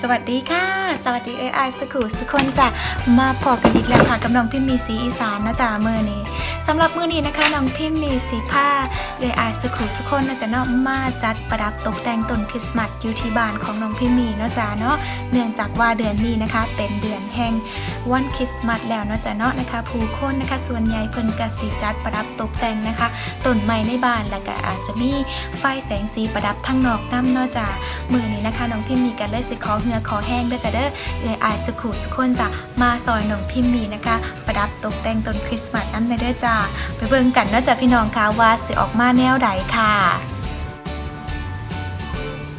สวัสดีค่ะ สวัสดีเอไอสกูสุกคนจะมาพอกันอีกแล้วค่ะกับน้องพิมมีสีอีสานนะจ๊ะมือนี้สำหรับมือนี้นะคะน้องพิมมีสีผ้าเอไอสกูสุคนนะจ๊ะเนาะมาจัดประดับตกแต่งต้นคริสต์มาสอยู่ที่บ้านของน้องพิมมีนะจ๊ะเนาะเนื่องจากว่าเดือนนี้นะคะ เป็นเดือนแห่งวันคริสต์มาสแล้วนะจ๊ะเนาะนะคะ ผู้คนนะคะ ส่วนใหญ่เพิ่นกะสีจัดประดับตกแต่งนะคะต้นไม้ในบ้านแล้วก็อาจจะมีไฟแสงสีประดับทั้งนอกน้ำเนาะจ๊ะมือนี้นะคะน้องพิมมีกันเลยสิขอเหือขอแห้งเด้อจ้ะเด้อเอยอายสุขุสุขคนจะมาซอยน้องพิมมีนะคะ ประดับตกแต่งต้นคริสต์มาสน้ำในเด้อจ้าไปเบิ่งกันเนาะจ้ะพี่น้องค่ะว่าสิออกมาแนวใดค่ะ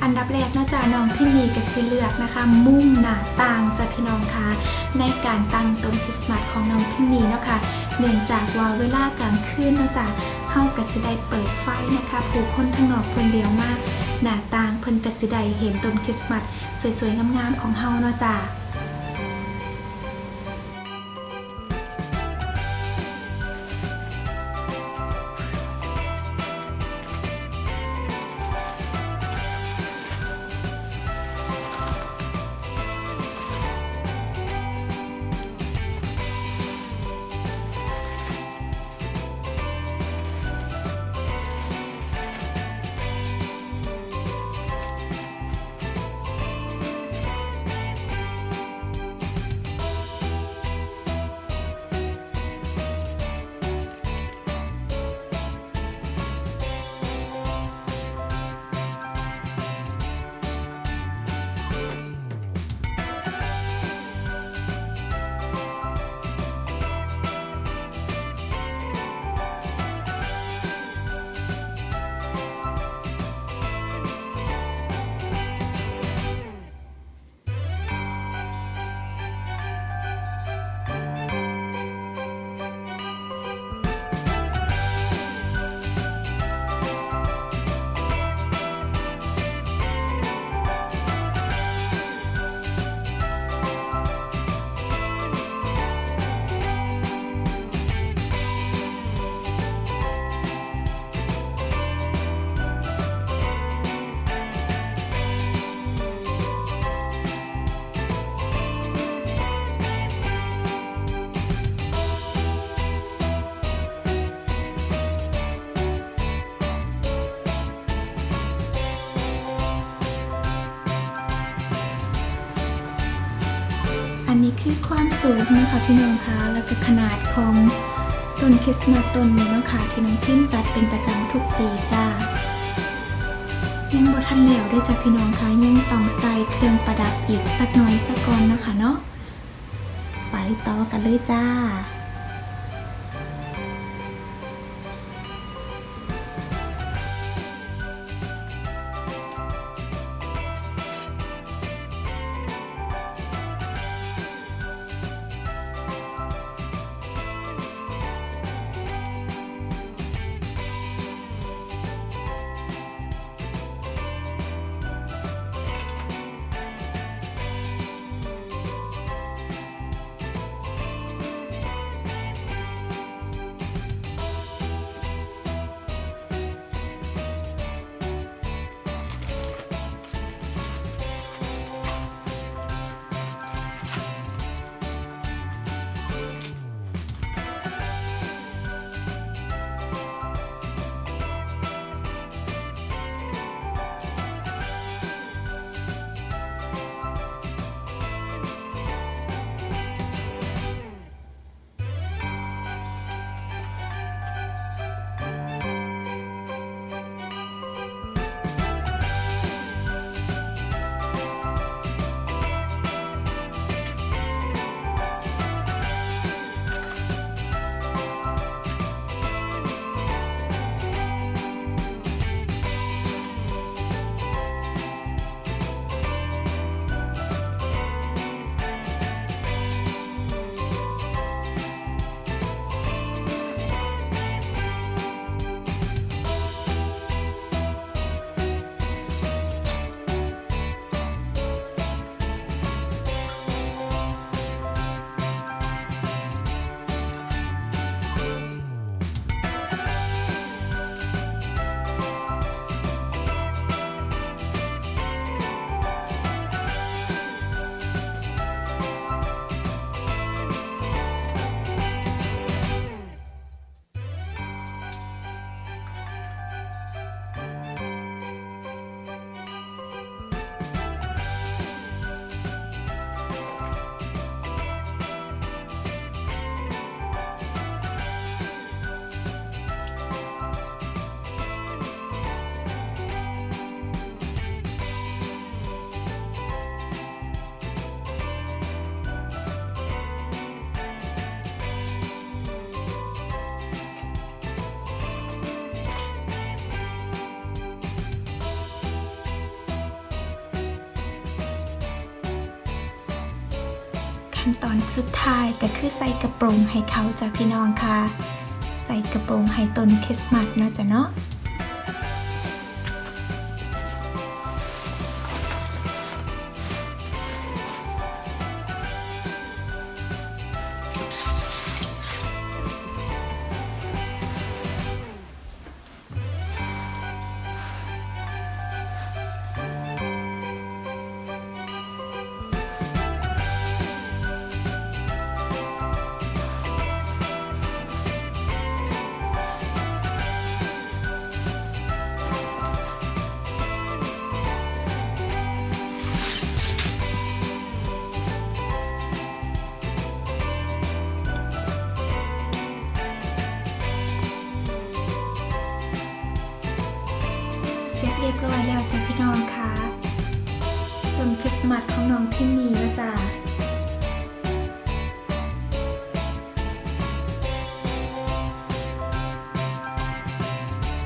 อันดับแรกนาะจ้ะน้องพิมมีก็สิเลือกนะคะ มุมหน้าต่างจ้ะพี่น้องคะในการตั้งต้นคริสต์มาสของน้องพิมมีเนาะค่ะเนื่องจากว่าเวลากลางคืนนาะจ้ะ เฮาก็สิได้เปิดไฟนะคะ ผู้คนข้งนอกคนเดียวมาก หน้าต่างเพิ่นกสิได้เห็นต้นคริสต์มาสสวยๆงามๆของเฮาเนาะจ้า อันนี้คือความสูงนะคะพี่น้องคะแล้วก็ขนาดของต้นคริสต์มาสต้นนี้นะคะที่น้องพิมจัดเป็นประจำทุกปีจ้ายังบทันแล้วได้จากพี่น้องคะยังต้องใส่เครื่องประดับอีกสักน้อยสักก่อนนะคะเนาะไปต่อกันเลยจ้า ขั้นตอนสุดท้ายก็คือใส่กระโปรงให้เขาจ้ะพี่น้องค่ะ ใส่กระโปรงให้ต้นคริสต์มาสเนาะจ้ะเนาะ ร้อยแล้วจ้ะพี่น้องค่ะต้นคริสต์มาสของน้องพิมมีนะจ๊ะ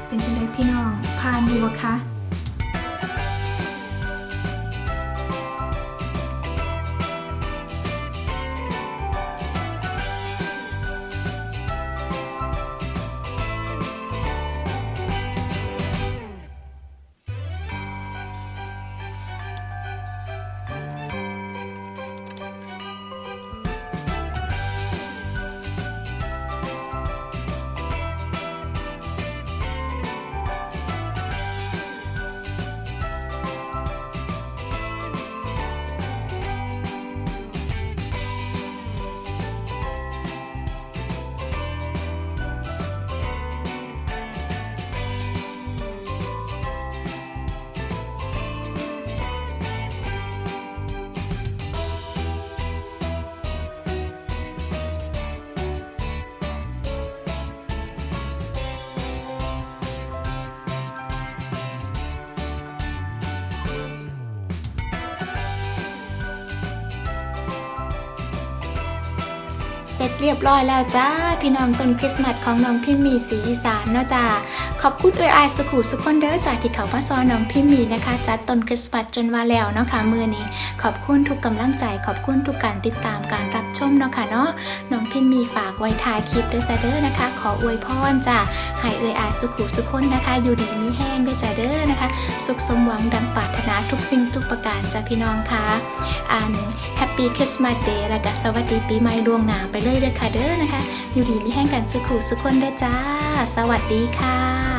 เป็นจังไดพี่น้องผ่านดีบ่คะ เสร็จเรียบร้อยแล้วจ้า พี่น้องต้นคริสต์มาสของน้องพิมมีสีอีสานเนาะจ้า ขอบคุณเอ้ยอายสกูสุกคนเด้อจากที่เขามาซอนน้องพิมมีนะคะ จัดต้นคริสต์มาสจนว่าแล้วเนาะค่ะมือนี้ ขอบคุณทุกกำลังใจ ขอบคุณทุกการติดตามการรับชมเนาะค่ะเนาะน้องพิมมีฝากไว้ท้ายคลิปด้วยจ้าเด้อนะคะ ขออวยพรจ้าให้เอ้ยอายสกูสุกคนนะคะ อยู่ดีมีแห้งด้วยจ้าเด้อนะคะ สุขสมหวังดังปรารถนาทุกสิ่งทุกประการจ้าพี่น้องค่ะอันแฮปปี้คริสต์มาสเดย์และก็สวัสดีปีใหม่ล่วงหน้าไปเลยเด้อค่ะเด้อนะคะ อยู่ดีมีแห้งกันสุขุสุขคนเด้อจ้า สวัสดีค่ะ